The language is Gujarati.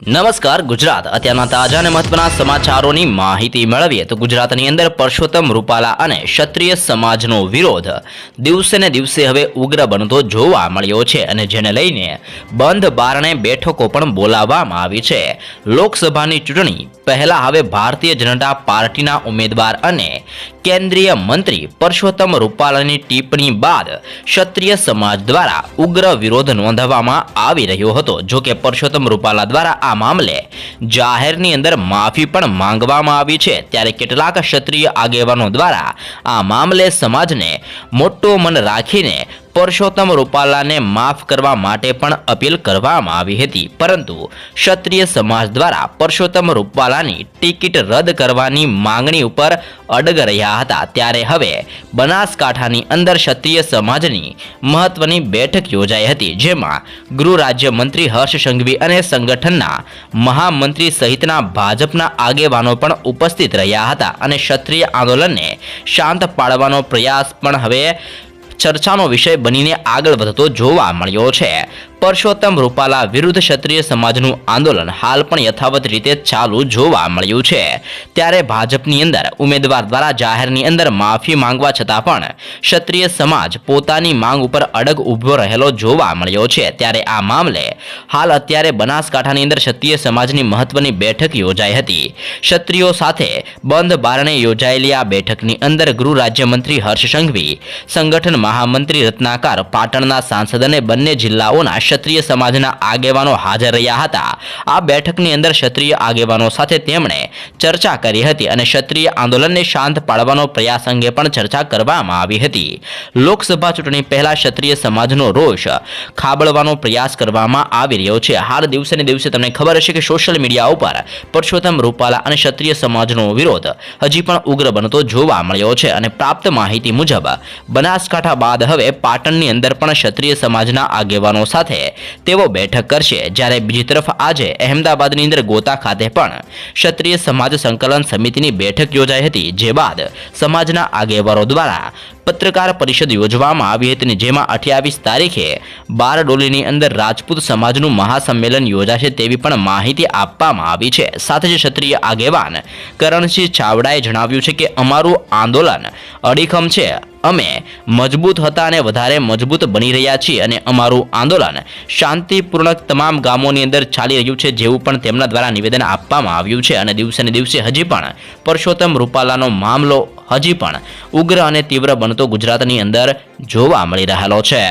નમસ્કાર, ગુજરાત. અત્યારના તાજા અને મહત્વના સમાચારોની માહિતી મેળવીએ તો ગુજરાતની અંદર પરસોત્તમ રૂપાલા અને ક્ષત્રિય સમાજનો વિરોધ દિવસે ને દિવસે હવે ઉગ્ર બનતો જોવા મળ્યો છે અને જેને લઈને બંધ બારણે બેઠકો પણ બોલાવવામાં આવી છે. લોકસભાની ચૂંટણી પહેલા હવે ભારતીય જનતા પાર્ટીના ઉમેદવાર અને કેન્દ્રીય મંત્રી પરસોત્તમ રૂપાલાની ટિપ્પણી બાદ ક્ષત્રિય સમાજ દ્વારા ઉગ્ર વિરોધ નોંધવામાં આવી રહ્યો હતો. જો કે પરસોત્તમ રૂપાલા દ્વારા આ મામલે જાહેરની અંદર માફી પણ માંગવામાં આવી છે. ત્યારે કેટલાક ક્ષત્રિય આગેવાનો દ્વારા આ મામલે સમાજને મોટો મન રાખીને પરસોત્તમ રૂપાલાને માફ કરવા માટે પણ અપીલ કરવામાં આવી હતી. પરંતુ ક્ષત્રિય સમાજ દ્વારા પરસોત્તમ રૂપાલાની ટિકિટ રદ કરવાની માંગણી ઉપર અડગ રહ્યા હતા. ત્યારે હવે બનાસકાંઠાની અંદર ક્ષત્રિય સમાજની મહત્વની બેઠક યોજાઈ હતી, જેમાં ગૃહ રાજ્યમંત્રી હર્ષ સંઘવી અને સંગઠનના મહામંત્રી સહિતના ભાજપના આગેવાનો પણ ઉપસ્થિત રહ્યા હતા અને ક્ષત્રિય આંદોલનને શાંત પાડવાનો પ્રયાસ પણ હવે ચર્ચાનો વિષય બનીને આગળ વધતો જોવા મળ્યો છે. પરસોત્તમ રૂપાલા વિરુદ્ધ ક્ષત્રિય સમાજનું આંદોલન હાલ પણ યથાવત રીતે ચાલુ જોવા મળ્યું છે. ત્યારે ભાજપની અંદર ઉમેદવાર દ્વારા જાહેરની અંદર માફી માંગવા છતાં પણ ક્ષત્રિય સમાજ પોતાની માંગ ઉપર અડગ ઊભો રહેલો જોવા મળ્યો છે. ત્યારે આ મામલે હાલ અત્યારે બનાસકાંઠાની અંદર ક્ષત્રિય સમાજની મહત્વની બેઠક યોજાઈ હતી. ક્ષત્રિયો સાથે બંધ બારણે યોજાયેલી આ બેઠકની અંદર ગૃહ રાજ્યમંત્રી હર્ષ સંઘવી, સંગઠન મહામંત્રી રત્નાકર પાટણના સાંસદ અને બંને જિલ્લાઓના ક્ષત્રિય સમાજના આગેવાનો હાજર રહ્યા હતા. આ બેઠકની અંદર ક્ષત્રિય આગેવાનો સાથે તેમણે ચર્ચા કરી હતી અને ક્ષત્રિય આંદોલનને શાંત પાડવાનો પ્રયાસ અંગે પણ ચર્ચા કરવામાં આવી હતી. લોકસભા ચૂંટણી પહેલા ક્ષત્રિય સમાજનો રોષ ખાબળવાનો પ્રયાસ કરવામાં આવી રહ્યો છે. હાલ દિવસે ને દિવસે તમને ખબર હશે કે સોશિયલ મીડિયા ઉપર પરસોત્તમ રૂપાલા અને ક્ષત્રિય સમાજનો વિરોધ હજી પણ ઉગ્ર બનતો જોવા મળ્યો છે અને પ્રાપ્ત માહિતી મુજબ બનાસકાંઠા બાદ હવે પાટણની અંદર પણ ક્ષત્રિય સમાજના આગેવાનો સાથે તેઓ બેઠક કરશે. જ્યારે બીજી તરફ આજે અહેમદાબાદની અંદર ગોતા ખાતે પણ ક્ષત્રિય સમાજ સંકલન સમિતિની બેઠક યોજાઈ હતી, જે બાદ સમાજના આગેવાનો દ્વારા પત્રકાર પરિષદ યોજવામાં આવી હતી જેમાં અઠ્યાવીસ તારીખે બારડોલીની અંદર રાજપૂત સમાજનું મહાસંમેલન યોજાશે તેવી પણ માહિતી આપવામાં આવી છે. સાથે જ ક્ષત્રિય આગેવાન કરણસિંહ ચાવડાએ જણાવ્યું છે કે અમારું આંદોલન અડીખમ છે. અમે મજબૂત હતા અને વધારે મજબૂત બની રહ્યા છીએ અને અમારું આંદોલન શાંતિપૂર્ણક તમામ ગામોની અંદર ચાલી રહ્યું છે જેવું પણ તેમના દ્વારા નિવેદન આપવામાં આવ્યું છે અને દિવસે ને દિવસે હજી પણ પરસોત્તમ રૂપાલાનો મામલો હજી પણ ઉગ્ર અને તીવ્ર બનતો ગુજરાતની અંદર જોવા મળી રહેલો છે.